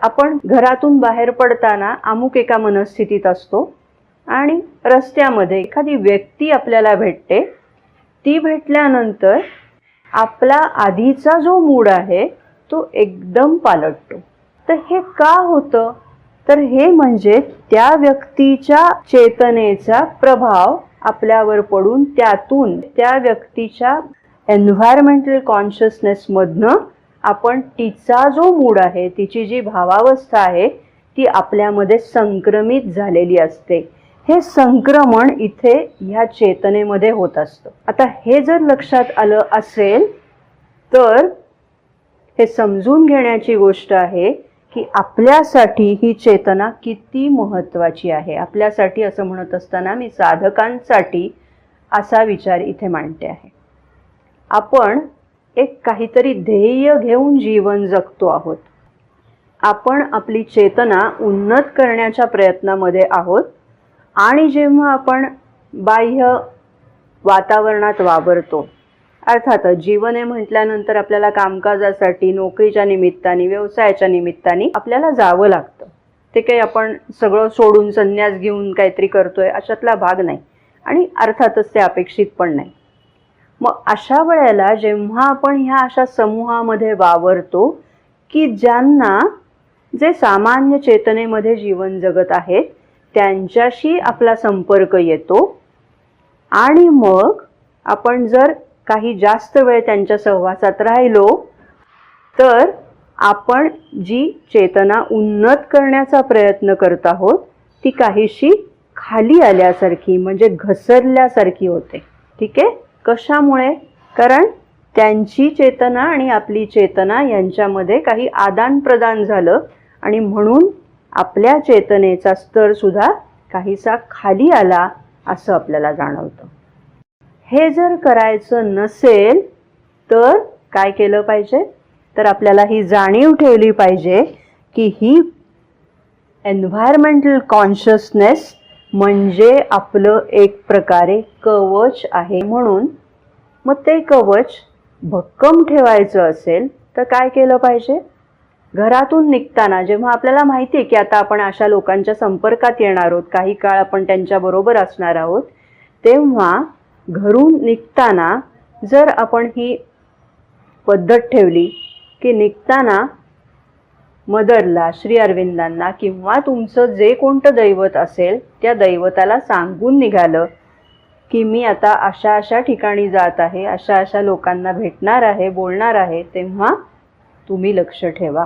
आपण घरातून बाहेर पडताना अमुक एका मनस्थितीत असतो आणि रस्त्यामध्ये एखादी व्यक्ती आपल्याला भेटते ती भेटल्यानंतर आपला आधीचा जो मूड आहे तो एकदम पालटतो. तर हे का होतं? तर हे म्हणजे त्या व्यक्तीच्या चेतनेचा प्रभाव आपल्यावर पडून त्यातून त्या व्यक्तीच्या एन्व्हायरमेंटल कॉन्शियसनेसमधनं आपण तिचा जो मूड आहे तिची जी भावावस्था आहे ती आपल्यामध्ये संक्रमित झालेली असते. हे संक्रमण इथे ह्या चेतनेमध्ये होत असतं. आता हे जर लक्षात आलं असेल तर हे समजून घेण्याची गोष्ट आहे की आपल्यासाठी ही चेतना किती महत्त्वाची आहे. आपल्यासाठी असं म्हणत असताना मी साधकांसाठी असा विचार इथे मांडते आहे. आपण एक काहीतरी ध्येय घेऊन जीवन जगतो आहोत. आपण आपली चेतना उन्नत करण्याच्या प्रयत्नामध्ये आहोत आणि जेव्हा आपण बाह्य वातावरणात वावरतो अर्थातच जीवन हे म्हटल्यानंतर आपल्याला कामकाजासाठी नोकरीच्या निमित्ताने व्यवसायाच्या निमित्ताने आपल्याला जावं लागतं. ते काही आपण सगळं सोडून संन्यास घेऊन काहीतरी करतोय अशातला भाग नाही आणि अर्थातच ते अपेक्षित पण नाही. मग अशा वेळेला जेव्हा आपण ह्या अशा समूहामध्ये वावरतो की ज्यांना जे सामान्य चेतनेमध्ये जीवन जगत आहेत त्यांच्याशी आपला संपर्क येतो आणि मग आपण जर काही जास्त वेळ त्यांच्या सहवासात राहिलो तर आपण जी चेतना उन्नत करण्याचा प्रयत्न करत आहोत ती काहीशी खाली आल्यासारखी म्हणजे घसरल्यासारखी होते. ठीक आहे? कशामुळे? कारण त्यांची चेतना आणि आपली चेतना यांच्यामध्ये काही आदान प्रदान झालं आणि म्हणून आपल्या चेतनेचा स्तर सुद्धा काहीसा खाली आला असं आपल्याला जाणवतं. हे जर करायचं नसेल तर काय केलं पाहिजे? तर आपल्याला ही जाणीव ठेवली पाहिजे की ही एन्व्हायरमेंटल कॉन्शियसनेस म्हणजे आपलं एक प्रकारे कवच आहे. म्हणून मग ते कवच भक्कम ठेवायचं असेल तर काय केलं पाहिजे? घरातून निघताना जेव्हा आपल्याला माहिती आहे की आता आपण अशा लोकांच्या संपर्कात येणार आहोत काही काळ आपण त्यांच्याबरोबर असणार आहोत तेव्हा घरून निघताना जर आपण ही पद्धत ठेवली की निघताना मदरला श्री अरविंदांना किंवा तुमचं जे कोणतं दैवत असेल त्या दैवताला सांगून निघालं की मी आता अशा अशा ठिकाणी जात आहे अशा अशा लोकांना भेटणार आहे बोलणार आहे तेव्हा तुम्ही लक्ष ठेवा.